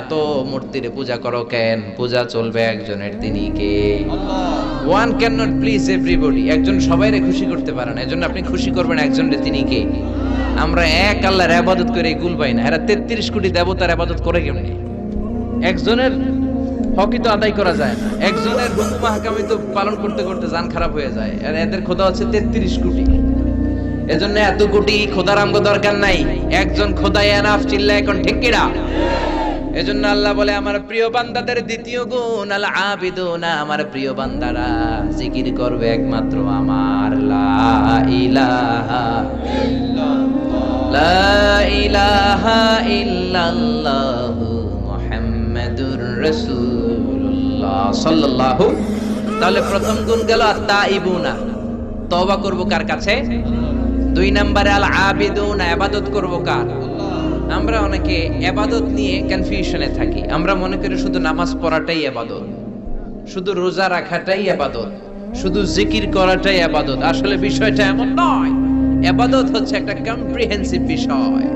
এত মূর্তির পূজা করো কেন? পূজা চলবে একজনের তিনি কে? One can not please everybody একজন সবাইরে খুশি করতে পারে না এজন্য আপনি খুশি করবেন একজনের তিনি কে? আমরা এক আল্লাহর আবাদত করে গুল পাই না। এরা তেত্রিশ কোটি দেবতার আবাদত করে কেমনি একজনের হকি তো আদায় করা যায় না। একজনের হুকুম হাকামি তো পালন করতে করতে জান খারাপ হয়ে যায়। আর এদের খোদা হচ্ছে তেত্রিশ কোটি। এজন্য এত কোটি খোদার আমগো দরকার নাই। একজন খোদাই এনাফ চিল্লা এখন ঠিক কিরা এজন্য আল্লাহ বলে, আমার প্রিয় বান্দাদের দ্বিতীয় গুণ, আল আবিদুনা, আমার প্রিয় বান্দারা, জিকির করবে একমাত্র আমার। লা ইলাহা লা ইলাহা ইল্লাল্লাহু মুহাম্মাদুর রাসূলুল্লাহ সাল্লাল্লাহু তাহলে প্রথম গুণ গেল আত্তাইবুনা। তওবা করব কার কাছে? দুই নম্বরে আল আবিদুনা, ইবাদত করব কার? আমরা অনেকে এবাদত নিয়ে কনফিউশনে থাকি। আমরা মনে করি শুধু নামাজ পড়াটাই এবাদত। শুধু রোজা রাখাটাই এবাদত। শুধু জিকির করাটাই এবাদত। আসলে বিষয়টা এমন নয়। এবাদত হচ্ছে একটা কম্প্রিহেন্সিভ বিষয়।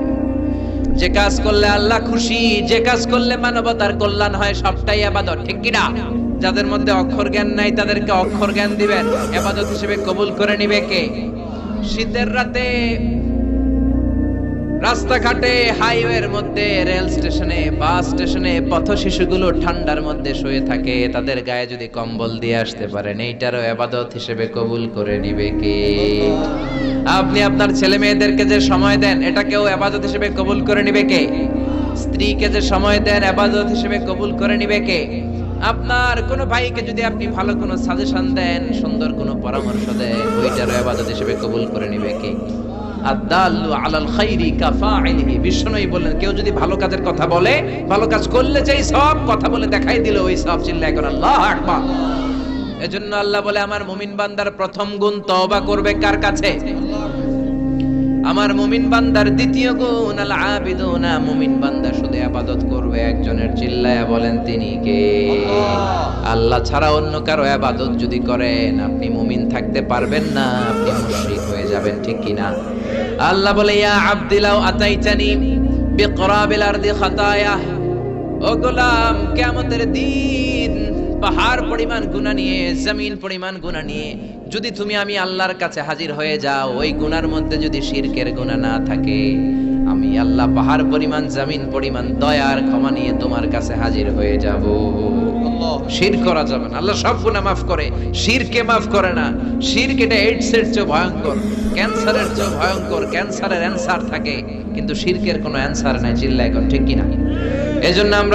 যে কাজ করলে আল্লাহ খুশি, যে কাজ করলে মানবতার কল্যাণ হয়, সবটাই আবাদত ঠিক কিনা যাদের মধ্যে অক্ষর জ্ঞান নাই, তাদেরকে অক্ষর জ্ঞান দিবেন। আবাদত হিসেবে কবুল করে নিবে কে? শীতের রাতে রাস্তাঘাটে হাইওয়ের মধ্যে, রেল স্টেশনে, বাস স্টেশনে পথ শিশুগুলো ঠান্ডার মধ্যে শুয়ে থাকে। তাদের গায়ে যদি কম্বল দিয়ে আসতে পারেন, এইটারও আবাদত হিসেবে কবুল করে নিবে কে? আপনি আপনার ছেলে মেয়েদেরকে যে সময় দেন, এটাকেও আবাদত হিসেবে কবুল করে নিবে কে? স্ত্রীকে যে সময় দেন, আবাদত হিসেবে কবুল করে নিবে কে? আপনার কোনো ভাইকে যদি আপনি ভালো কোনো সাজেশন দেন, সুন্দর কোনো পরামর্শ দেন, ওইটারও আবাদত হিসেবে কবুল করে নিবে কে? খাইরি কেউ যদি ভালো কাজের কথা বলে, ভালো কাজ করলে সব কথা বলে দেখাই দিল, ওই সব আল্লাহ আল্লাহ বলে, আমার মুমিন বান্দার প্রথম গুণ তবা করবে কার কাছে? আমার মুমিন বান্দার দ্বিতীয় গুণ আল আবিদুনা। মুমিন বান্দা শুধু আবাদত করবে একজনের চিল্লায়া বলেন তিনি কে? আল্লাহ। ছাড়া অন্য কারও আবাদত যদি করেন আপনি মুমিন থাকতে পারবেন না আপনি মুশরিক হয়ে যাবেন ঠিক কি না? আল্লাহ বলে ইয়া আব্দিলাও আতাইতানি বিকরাবিল আরদি খাতায়া। ও গোলাম কিয়ামতের দিন পাহাড় পরিমাণ গুনাহ নিয়ে, জমিন পরিমাণ গুনাহ নিয়ে, যদি তুমি আমি আল্লাহর কাছে হাজির হয়ে যাও, ওই গুনার মধ্যে যদি শিরকের গুনাহ না থাকে, আমি আল্লাহ পাহাড় পরিমাণ, জমিন পরিমাণ, দয়ার ক্ষমা নিয়ে তোমার কাছে হাজির হয়ে যাব। শির করা যাবে না। আল্লাহ সব গুনাহ মাফ করে। শিরকে মাফ করে না। শিরক এটা এইডস এর চেয়ে ভয়ঙ্কর। ক্যান্সারের চেয়ে ভয়ঙ্কর। ক্যান্সারের অ্যান্সার থাকে, কিন্তু শিরকের কোনো অ্যান্সার নাই চিল্লা এখন, ঠিক কিনা? এজন্য আমরা